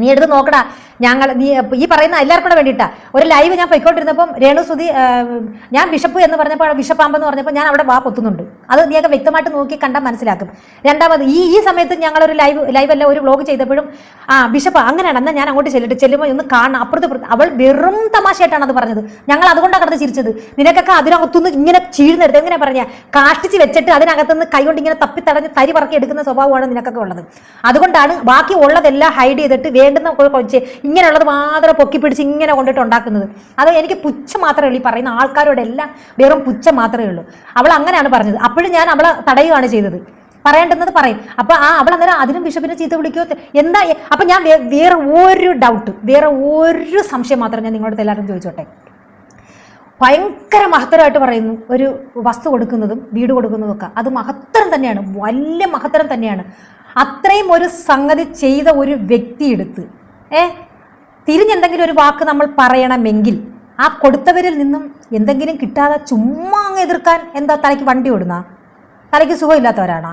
നീ എടുത്ത് നോക്കടാ. ഞങ്ങൾ നീ ഈ പറയുന്ന എല്ലാവർക്കും കൂടെ വേണ്ടിയിട്ടാണ് ഒരു ലൈവ് ഞാൻ പോയിക്കൊണ്ടിരുന്നപ്പം രേണു സുധി ഞാൻ ബിഷപ്പ് എന്ന് പറഞ്ഞപ്പോൾ ബിഷപ്പാമ്പെന്ന് പറഞ്ഞപ്പോൾ ഞാൻ അവിടെ വാ പൊത്തുന്നുണ്ട്. അത് നീയൊക്കെ വ്യക്തമായിട്ട് നോക്കി കണ്ടാൽ മനസ്സിലാക്കും. രണ്ടാമത് ഈ ഈ സമയത്ത് ഞങ്ങളൊരു ലൈവ് ലൈവ് അല്ല ഒരു വ്ലോഗ് ചെയ്തപ്പോഴും ആ ബിഷപ്പ് അങ്ങനെയാണ് എന്നാൽ ഞാൻ അങ്ങോട്ട് ചെല്ലിട്ട് ചെല്ലുമ്പോൾ ഒന്ന് കാണാം. അപ്പുറത്ത് അവൾ വെറും തമാശയായിട്ടാണ് അത് പറഞ്ഞത്. ഞങ്ങൾ അതുകൊണ്ടാണ് കിടന്ന് ചിരിച്ചത്. നിനക്കൊക്കെ അതിനകത്തുനിന്ന് ഇങ്ങനെ ചീഴ്ന്നെടുത്ത് എങ്ങനെ പറഞ്ഞ? കാഷ്ടിച്ച് വെച്ചിട്ട് അതിനകത്തുനിന്ന് കൈകൊണ്ട് ഇങ്ങനെ തപ്പി തടഞ്ഞ് തരി പറക്കി എടുക്കുന്ന സ്വഭാവമാണ് നിനക്കൊക്കെ ഉള്ളത്. അതുകൊണ്ടാണ് ബാക്കി ഉള്ളതെല്ലാം ഹൈഡ് ചെയ്തിട്ട് വേണ്ടുന്ന ഇങ്ങനെയുള്ളത് മാത്രം പൊക്കി പിടിച്ച് ഇങ്ങനെ കൊണ്ടിട്ട് ഉണ്ടാക്കുന്നത്. അത് എനിക്ക് പുച്ഛം മാത്രമേ ഉള്ളൂ. ഈ പറയുന്ന ആൾക്കാരോട് എല്ലാം വെറും പുച്ഛം മാത്രമേ ഉള്ളൂ. അവൾ അങ്ങനെയാണ് പറഞ്ഞത്. അപ്പോഴും ഞാൻ അവളെ തടയുകയാണ് ചെയ്തത്. പറയേണ്ടുന്നത് പറയും. അപ്പൊ ആ അവൾ അന്നേരം അതിനും ബിഷപ്പിനെ ചീത്ത വിളിക്കോ എന്താ അപ്പൊ ഞാൻ വേറെ ഒരു ഡൗട്ട് വേറെ ഒരു സംശയം മാത്രം ഞാൻ നിങ്ങളോട് എല്ലാവരും ചോദിച്ചോട്ടെ. ഭയങ്കര മഹത്തരമായിട്ട് പറയുന്നു. ഒരു വസ്തു കൊടുക്കുന്നതും വീട് കൊടുക്കുന്നതും ഒക്കെ. അത് മഹത്തരം തന്നെയാണ്. വലിയ മഹത്തരം തന്നെയാണ്. അത്രയും ഒരു സംഗതി ചെയ്ത ഒരു വ്യക്തി എടുത്ത് ഏ? തിരിഞ്ഞെന്തെങ്കിലും ഒരു വാക്ക് നമ്മൾ പറയണമെങ്കിൽ ആ കൊടുത്തവരിൽ നിന്നും എന്തെങ്കിലും കിട്ടാതെ ചുമ്മാ അങ്ങ് എതിർക്കാൻ എന്താ തലയ്ക്ക് വണ്ടി ഓടുന്ന? തലയ്ക്ക് സുഖമില്ലാത്തവരാണോ?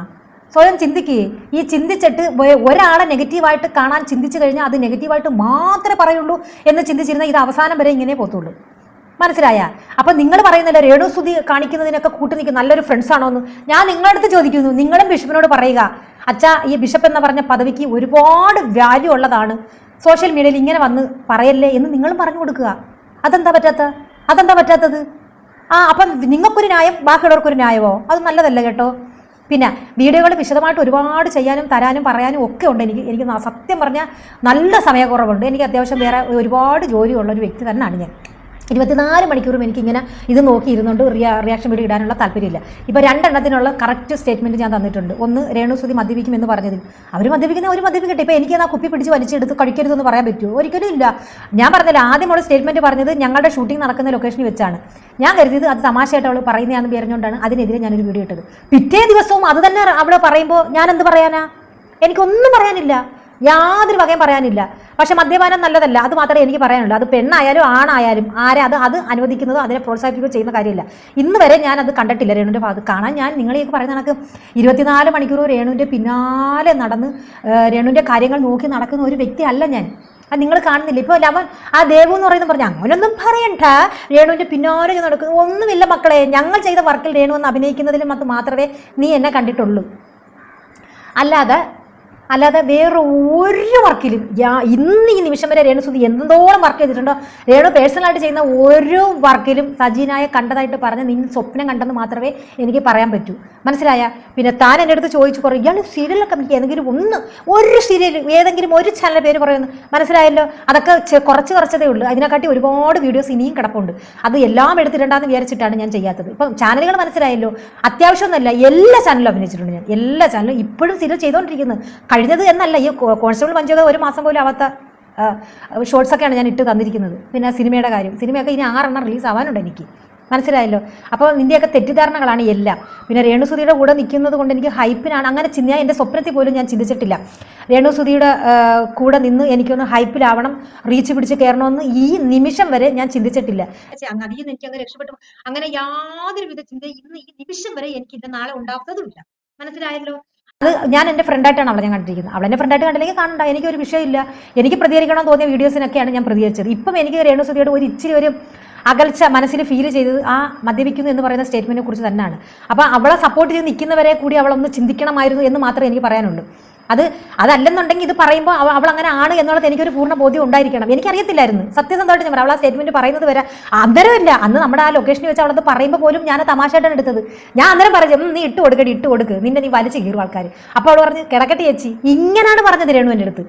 സ്വയം ചിന്തിക്കുക ഈ ചിന്തിച്ചിട്ട് ഒരാളെ നെഗറ്റീവായിട്ട് കാണാൻ ചിന്തിച്ചു കഴിഞ്ഞാൽ അത് നെഗറ്റീവായിട്ട് മാത്രമേ പറയുള്ളൂ എന്ന് ചിന്തിച്ചിരുന്നാൽ ഇത് അവസാനം വരെ ഇങ്ങനെ പോത്തുള്ളൂ മനസ്സിലായ? അപ്പൊ നിങ്ങൾ പറയുന്നില്ല രേണു സ്തുതി കാണിക്കുന്നതിനൊക്കെ കൂട്ടി നിൽക്കുന്ന നല്ലൊരു ഫ്രണ്ട്സ് ആണോ എന്ന് ഞാൻ നിങ്ങളുടെ അടുത്ത് ചോദിക്കുന്നു. നിങ്ങളും ബിഷപ്പിനോട് പറയുക അച്ഛാ ഈ ബിഷപ്പ് എന്ന് പറഞ്ഞ പദവിക്ക് ഒരുപാട് വാല്യൂ ഉള്ളതാണ്. സോഷ്യൽ മീഡിയയിൽ ഇങ്ങനെ വന്ന് പറയല്ലേ എന്ന് നിങ്ങളും പറഞ്ഞു കൊടുക്കുക. അതെന്താ പറ്റാത്ത അതെന്താ പറ്റാത്തത്? ആ അപ്പം നിങ്ങൾക്കൊരു ന്യായം ബാക്കിയുള്ളവർക്കൊരു ന്യായമോ? അത് നല്ലതല്ല കേട്ടോ. പിന്നെ വീഡിയോകൾ വിശദമായിട്ട് ഒരുപാട് ചെയ്യാനും തരാനും പറയാനും ഒക്കെ ഉണ്ട് എനിക്ക്. എനിക്ക് സത്യം പറഞ്ഞാൽ നല്ല സമയക്കുറവുണ്ട്. എനിക്ക് അത്യാവശ്യം വേറെ ഒരുപാട് ജോലിയുള്ള ഒരു വ്യക്തി തന്നെയാണ് ഞാൻ. ഇരുപത്തിനാല് മണിക്കൂറും എനിക്കിങ്ങനെ ഇത് നോക്കി റിയാ റിയാക്ഷൻ വീഡിയോ ഇടാനുള്ള താല്പര്യമില്ല. ഇപ്പോൾ രണ്ടെണ്ണത്തിനുള്ള കറക്റ്റ് സ്റ്റേറ്റ്മെന്റ് ഞാൻ തന്നിട്ടുണ്ട്. ഒന്ന് രേണുസുതി മദ്യപിക്കുമെന്ന് പറഞ്ഞതിൽ. അവർ മദ്യപിക്കുന്ന ഒരു മദ്യപിക്കട്ടെ. ഇപ്പോൾ എനിക്ക് ആ കുപ്പി പിടിച്ച് വലിച്ചെടുത്ത് കഴിക്കരുതെന്ന് പറയാൻ പറ്റുമോ ഒരിക്കലും ഇല്ല. ഞാൻ പറഞ്ഞില്ല ആദ്യമുള്ള സ്റ്റേറ്റ്മെന്റ് പറഞ്ഞത് ഞങ്ങളുടെ ഷൂട്ടിംഗ് നടക്കുന്ന ലൊക്കേഷനിൽ വെച്ചാണ്. ഞാൻ കരുതിയത് അത് തമാശയായിട്ട് അവൾ പറയുന്നതാണെന്ന് പറഞ്ഞുകൊണ്ടാണ് അതിനെതിരെ ഞാനൊരു വീഡിയോ ഇട്ടത്. പിറ്റേ ദിവസവും അത് തന്നെ അവൾ പറയുമ്പോൾ ഞാൻ എന്ത് പറയാനാ? എനിക്കൊന്നും പറയാനില്ല. യാതൊരു വകയും പറയാനില്ല. പക്ഷെ മദ്യപാനം നല്ലതല്ല. അത് മാത്രമേ എനിക്ക് പറയാനുള്ളൂ. അത് പെണ്ണായാലും ആണായാലും ആരെ അത് അത് അനുവദിക്കുന്നതോ അതിനെ പ്രോത്സാഹിപ്പിക്കുകയോ ചെയ്യുന്ന കാര്യമില്ല. ഇന്ന് വരെ ഞാൻ അത് കണ്ടിട്ടില്ല രേണുവിന്റെ ഭാഗത്ത്. കാണാൻ ഞാൻ നിങ്ങളെയൊക്കെ പറയുന്ന കണക്ക് ഇരുപത്തിനാല് മണിക്കൂർ രേണുവിന്റെ പിന്നാലെ നടന്ന് രേണുവിന്റെ കാര്യങ്ങൾ നോക്കി നടക്കുന്ന ഒരു വ്യക്തിയല്ല ഞാൻ. അത് നിങ്ങൾ കാണുന്നില്ല. ഇപ്പോൾ ലവൻ ആ ദേവു എന്ന് പറയുന്നത് പറഞ്ഞു അങ്ങനൊന്നും പറയണ്ട. രേണുവിന്റെ പിന്നാലെ നടക്കുന്നു. ഒന്നുമില്ല മക്കളെ. ഞങ്ങൾ ചെയ്ത വർക്കിൽ രേണു എന്ന് അഭിനയിക്കുന്നതിലും അത് മാത്രമേ നീ എന്നെ കണ്ടിട്ടുള്ളൂ. അല്ലാതെ അല്ലാതെ വേറെ ഒരു വർക്കിലും ഇന്ന് ഈ നിമിഷം വരെ രേണു സുധി എന്തോളം വർക്ക് ചെയ്തിട്ടുണ്ടോ? രേണു പേഴ്സണലായിട്ട് ചെയ്യുന്ന ഓരോ വർക്കിലും സജീനായ കണ്ടതായിട്ട് പറഞ്ഞ് നിന്ന് സ്വപ്നം കണ്ടെന്ന് മാത്രമേ എനിക്ക് പറയാൻ പറ്റൂ. മനസ്സിലായ? പിന്നെ താൻ എന്റെ അടുത്ത് ചോദിച്ചു പറയും ഇയാൾ സീരിയലൊക്കെ എനിക്ക് ഏതെങ്കിലും ഒന്ന് ഒരു സീരിയൽ ഏതെങ്കിലും ഒരു ചാനൽ പേര് പറയുന്നു. മനസ്സിലായല്ലോ? അതൊക്കെ കുറച്ച് കുറച്ചതേ ഉള്ളൂ. അതിനെക്കാട്ടി ഒരുപാട് വീഡിയോസ് ഇനിയും കിടപ്പുണ്ട്. അത് എല്ലാം എടുത്തിട്ടുണ്ടാന്ന് വിചാരിച്ചിട്ടാണ് ഞാൻ ചെയ്യാത്തത്. ഇപ്പം ചാനലുകൾ മനസ്സിലായല്ലോ? അത്യാവശ്യമൊന്നുമല്ല. എല്ലാ ചാനലും അഭിനയിച്ചിട്ടുണ്ട് ഞാൻ. എല്ലാ ചാനലും ഇപ്പോഴും സീരിയൽ ചെയ്തുകൊണ്ടിരിക്കുന്നത് കഴിഞ്ഞത് എന്നല്ല ഈ കോൺസ്റ്റബിൾ പഞ്ചത് ഒരു മാസം പോലും ആവാത്ത ഷോർട്സൊക്കെയാണ് ഞാൻ ഇട്ട് തന്നിരിക്കുന്നത്. പിന്നെ സിനിമയുടെ കാര്യം. സിനിമയൊക്കെ ഇനി ആറെണ്ണം റിലീസ് ആവാനുണ്ട് എനിക്ക്. മനസ്സിലായല്ലോ? അപ്പോൾ ഇന്ത്യയൊക്കെ തെറ്റിദ്ധാരണകളാണ് എല്ലാം. പിന്നെ രേണുസുതിയുടെ കൂടെ നിൽക്കുന്നത് കൊണ്ട് എനിക്ക് ഹൈപ്പിനാണ് അങ്ങനെ ചിന്ത എന്റെ സ്വപ്നത്തിൽ പോലും ഞാൻ ചിന്തിച്ചിട്ടില്ല. രേണുസുതിയുടെ കൂടെ നിന്ന് എനിക്കൊന്ന് ഹൈപ്പിലാവണം റീച്ച് പിടിച്ച് കയറണമെന്ന് ഈ നിമിഷം വരെ ഞാൻ ചിന്തിച്ചിട്ടില്ല. നിന്ന് എനിക്ക് അങ്ങ് രക്ഷപ്പെട്ടു. അങ്ങനെ യാതൊരു വിധ ചിന്ത ഇന്ന് ഈ നിമിഷം വരെ എനിക്ക് ഇന്ന് നാളെ ഉണ്ടാവുന്നതുമില്ല. മനസ്സിലായല്ലോ? അത് ഞാൻ എന്റെ ഫ്രണ്ടായിട്ടാണ് അവളെ ഞാൻ കണ്ടിരിക്കുന്നത്. അവളെ എന്റെ ഫ്രണ്ടായിട്ട് കണ്ടില്ലെങ്കിൽ കാണണ്ട. എനിക്ക് ഒരു വിഷയമില്ല എനിക്ക് പ്രതികരിക്കണം തോന്നിയ വീഡിയോസിനൊക്കെയാണ് ഞാൻ പ്രതികരിച്ചത്. ഇപ്പം എനിക്ക് രേണുസുതിയുടെ ഒരു ഇച്ചിരി ഒരു അകൽച്ച മനസ്സിൽ ഫീൽ ചെയ്തത് ആ മദ്യപിക്കുന്നു എന്ന് പറയുന്ന സ്റ്റേറ്റ്മെന്റിനെ കുറിച്ച് തന്നെയാണ്. അപ്പോൾ അവളെ സപ്പോർട്ട് ചെയ്ത് നിൽക്കുന്നവരെ കൂടി അവളൊന്ന് ചിന്തിക്കണമായിരുന്നു എന്ന് മാത്രമേ എനിക്ക് പറയാനുള്ളൂ. അത് അതല്ലെന്നുണ്ടെങ്കിൽ ഇത് പറയുമ്പോൾ അവൾ അങ്ങനെ ആണ് എന്നുള്ളത് എനിക്കൊരു പൂർണ ബോധ്യം ഉണ്ടായിരിക്കണം. എനിക്കറിയത്തില്ലായിരുന്നു. സത്യസന്ധമായിട്ട് ഞാൻ അവൾ ആ സ്റ്റേറ്റ്മെന്റ് പറയുന്നത് വരെ അന്നേരമില്ല അന്ന് നമ്മുടെ ആ ലൊക്കേഷനിൽ വെച്ച് അവളത് പറയുമ്പോൾ പോലും ഞാൻ തമാശയായിട്ടാണ് എടുത്തത്. ഞാൻ അന്നേരം പറഞ്ഞു നീ ഇട്ട് കൊടുക്കടി ഇട്ട് കൊടുക്ക്. നിന്നെ നീ വലിച്ചു കീറും ആൾക്കാർ അപ്പോൾ അവൾ പറഞ്ഞ് കിടക്കട്ടെ ചേച്ചി. ഇങ്ങനെയാണ് പറഞ്ഞത് രേണു എന്റെ അടുത്ത്.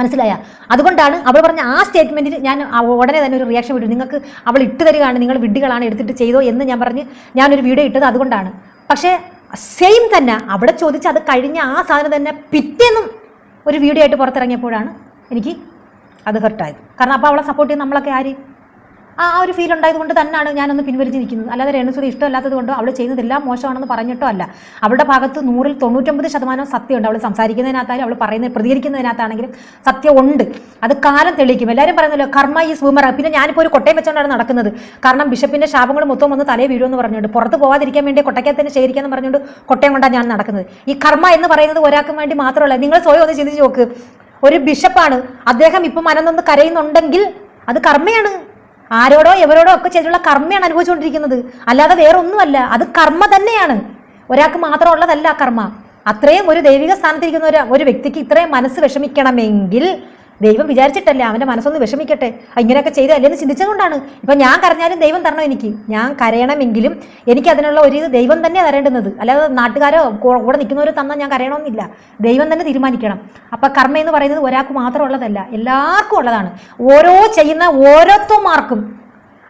മനസ്സിലായ? അതുകൊണ്ടാണ് അവൾ പറഞ്ഞ ആ സ്റ്റേറ്റ്മെന്റിൽ ഞാൻ ഉടനെ തന്നെ ഒരു റിയാക്ഷൻ വിട്ടു. നിങ്ങൾക്ക് അവൾ ഇട്ട് തരികയാണ് നിങ്ങൾ വിഡ്ഢികളാണ് എടുത്തിട്ട് ചെയ്തോ എന്ന് ഞാൻ പറഞ്ഞ് ഞാനൊരു വീഡിയോ ഇട്ടത് അതുകൊണ്ടാണ്. പക്ഷേ സെയിം തന്നെ. അവിടെ ചോദിച്ച് അത് കഴിഞ്ഞ ആ സാധനം തന്നെ പിറ്റേന്നും ഒരു വീഡിയോ ആയിട്ട് പുറത്തിറങ്ങിയപ്പോഴാണ് എനിക്ക് അത് ഹെർട്ടായത് കാരണം അപ്പോൾ അവളെ സപ്പോർട്ട് ചെയ്യുന്ന നമ്മളൊക്കെ ആര്? ആ ഒരു ഫീൽ ഉണ്ടായത് കൊണ്ട് തന്നെയാണ് ഞാനൊന്ന് പിൻവലിച്ച് നിൽക്കുന്നത് അല്ലാതെ രേണുസുതി ഇഷ്ടമല്ലാത്തത് കൊണ്ടോ അവൾ ചെയ്യുന്നതെല്ലാം മോശമാണെന്ന് പറഞ്ഞിട്ടോ അല്ല. അവളുടെ ഭാഗത്ത് നൂറിൽ തൊണ്ണൂറ്റൊമ്പത് ശതമാനം സത്യമുണ്ട്. അവൾ സംസാരിക്കുന്നതിനകത്തായാലും അവൾ പറയുന്നത് പ്രതികരിക്കുന്നതിനകത്താണെങ്കിലും സത്യമുണ്ട്. അത് കാലം തെളിയിക്കും. എല്ലാവരും പറയുന്നല്ലോ കർമ്മ ഈ സൂമർ പിന്നെ ഞാനിപ്പോൾ ഒരു കൊട്ടയം വെച്ചുകൊണ്ടാണ് നടക്കുന്നത്. കാരണം ബിഷപ്പിന്റെ ശാപങ്ങൾ മൊത്തം ഒന്ന് തലേ വീഴുമെന്ന് പറഞ്ഞുകൊണ്ട് പുറത്ത് പോകാതിരിക്കാൻ വേണ്ടി കൊട്ടയ്ക്കകത്ത് ശേഖരിക്കാന്ന് പറഞ്ഞുകൊണ്ട് കൊട്ടയം കൊണ്ടാണ് ഞാൻ നടക്കുന്നത്. ഈ കർമ്മ എന്ന് പറയുന്നത് ഒരാൾക്കും വേണ്ടി മാത്രമല്ല. നിങ്ങൾ സ്വയം ഒന്ന് ചിന്തിച്ച് നോക്ക്. ഒരു ബിഷപ്പാണ്. അദ്ദേഹം ഇപ്പം മനന്നൊന്ന് കരയുന്നുണ്ടെങ്കിൽ അത് കർമ്മയാണ്. ആരോടോ എവരോടോ ഒക്കെ ചെയ്തിട്ടുള്ള കർമ്മയാണ് അനുഭവിച്ചുകൊണ്ടിരിക്കുന്നത്. അല്ലാതെ വേറൊന്നുമല്ല. അത് കർമ്മ തന്നെയാണ്. ഒരാൾക്ക് മാത്രമുള്ളതല്ല കർമ്മ. അത്രയും ഒരു ദൈവിക സ്ഥാനത്തിരിക്കുന്ന ഒരു വ്യക്തിക്ക് ഇത്രയും മനസ്സ് വിഷമിക്കണമെങ്കിൽ ദൈവം വിചാരിച്ചിട്ടല്ലേ അവന്റെ മനസ്സൊന്ന് വിഷമിക്കട്ടെ? ഇങ്ങനെയൊക്കെ ചെയ്തല്ലേ എന്ന് ചിന്തിച്ചതുകൊണ്ടാണ്. ഇപ്പം ഞാൻ കരഞ്ഞാലും ദൈവം തരണം എനിക്ക്. ഞാൻ കരയണമെങ്കിലും എനിക്ക് അതിനുള്ള ഒരു ദൈവം തന്നെ തരേണ്ടുന്നത്. അല്ലാതെ നാട്ടുകാരോ കൂടെ നിൽക്കുന്നവരോ തന്നാൽ ഞാൻ കരയണമെന്നില്ല. ദൈവം തന്നെ തീരുമാനിക്കണം. അപ്പം കർമ്മ എന്ന് പറയുന്നത് ഒരാൾക്ക് മാത്രമുള്ളതല്ല എല്ലാവർക്കും ഉള്ളതാണ്. ഓരോ ചെയ്യുന്ന ഓരോരുത്തർമാർക്കും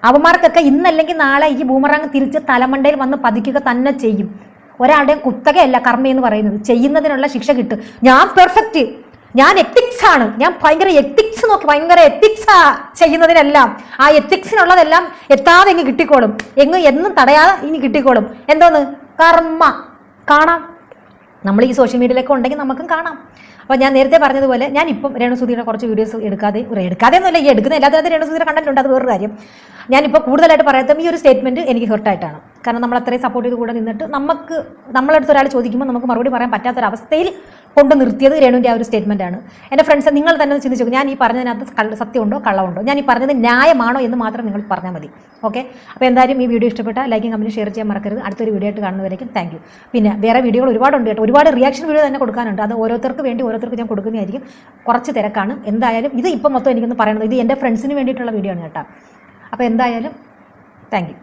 അവന്മാർക്കൊക്കെ ഇന്നല്ലെങ്കിൽ നാളെ ഈ ബൂമറാങ് തിരിച്ച് തലമണ്ടയിൽ വന്ന് പതിക്കുക തന്നെ ചെയ്യും. ഒരാളുടെയും കുത്തകയല്ല കർമ്മ എന്ന് പറയുന്നത്. ചെയ്യുന്നതിനുള്ള ശിക്ഷ കിട്ടും. ഞാൻ പെർഫെക്റ്റ് ഞാൻ എത്തിക്സ് ആണ്. ഞാൻ ഭയങ്കര എത്തിക്സ് നോക്കി ഭയങ്കര എത്തിക്സ് ചെയ്യുന്നതിനെല്ലാം. ആ എത്തിക്സിനുള്ളതെല്ലാം എത്താതെ ഇങ്ങ് കിട്ടിക്കോളും. എങ്ങ് എന്നും തടയാതെ ഇനി കിട്ടിക്കോളും. എന്തോന്ന്? കർമ്മ. കാണാം. നമ്മൾ ഈ സോഷ്യൽ മീഡിയയിലൊക്കെ ഉണ്ടെങ്കിൽ നമുക്കും കാണാം. അപ്പോൾ ഞാൻ നേരത്തെ പറഞ്ഞതുപോലെ ഞാൻ ഇപ്പം രേണുസുധിയുടെ കുറച്ച് വീഡിയോസ് എടുക്കാതെ എടുക്കാതെ ഒന്നുമില്ല ഈ എടുക്കുന്ന എല്ലാത്തിനകത്ത് രേണുസുധിയുടെ കണ്ടന്റ് ഉണ്ട് അത് വേറൊരു കാര്യം. ഞാനിപ്പോൾ കൂടുതലായിട്ട് പറയാത്ത ഈ ഒരു സ്റ്റേറ്റ്മെന്റ് എനിക്ക് ഹെർട്ടായിട്ടാണ് കാരണം നമ്മൾ അത്രയും സപ്പോർട്ട് ചെയ്ത് കൂടെ നിന്നിട്ട് നമുക്ക് നമ്മളടുത്ത് ഒരാൾ ചോദിക്കുമ്പോൾ നമുക്ക് മറുപടി പറയാൻ പറ്റാത്തൊരവസ്ഥയിൽ കൊണ്ട് നിർത്തിയത് രേണുവിന്റെ ആ ഒരു സ്റ്റേറ്റ്മെന്റ് ആണ്. എന്റെ ഫ്രണ്ട്സ് നിങ്ങൾ തന്നെ ചിന്തിച്ചു. ഞാൻ ഈ പറഞ്ഞതിനകത്ത് സത്യമുണ്ടോ കള്ളമുണ്ടോ? ഞാൻ ഈ പറഞ്ഞത് ന്യായമാണോ എന്ന് മാത്രം നിങ്ങൾ പറഞ്ഞാൽ മതി. ഓക്കെ അപ്പോൾ എന്തായാലും ഈ വീഡിയോ ഇഷ്ടപ്പെട്ട ലൈക്കും കമന്റ് ഷെയർ ചെയ്യാൻ മറക്കരുത്. അടുത്തൊരു വീഡിയോ ആയിട്ട് കാണുന്നവരേക്കും താങ്ക് പിന്നെ വേറെ വീഡിയോകൾ ഒരുപാടുണ്ട് കേട്ടോ. ഒരുപാട് റിയാക്ഷൻ വീഡിയോ തന്നെ കൊടുക്കാനുണ്ട്. അത് ഓരോരുത്തർക്ക് വേണ്ടി ഓരോരുത്തർക്ക് ഞാൻ കൊടുക്കുന്നതായിരിക്കും. കുറച്ച് തിരക്കാണ്. എന്തായാലും ഇത് ഇപ്പം മൊത്തം എനിക്കൊന്ന് പറയണത് ഇത് എന്റെ ഫ്രണ്ട്സിന് വേണ്ടിയിട്ടുള്ള വീഡിയോ ആണ് കേട്ടോ. അപ്പോൾ എന്തായാലും താങ്ക്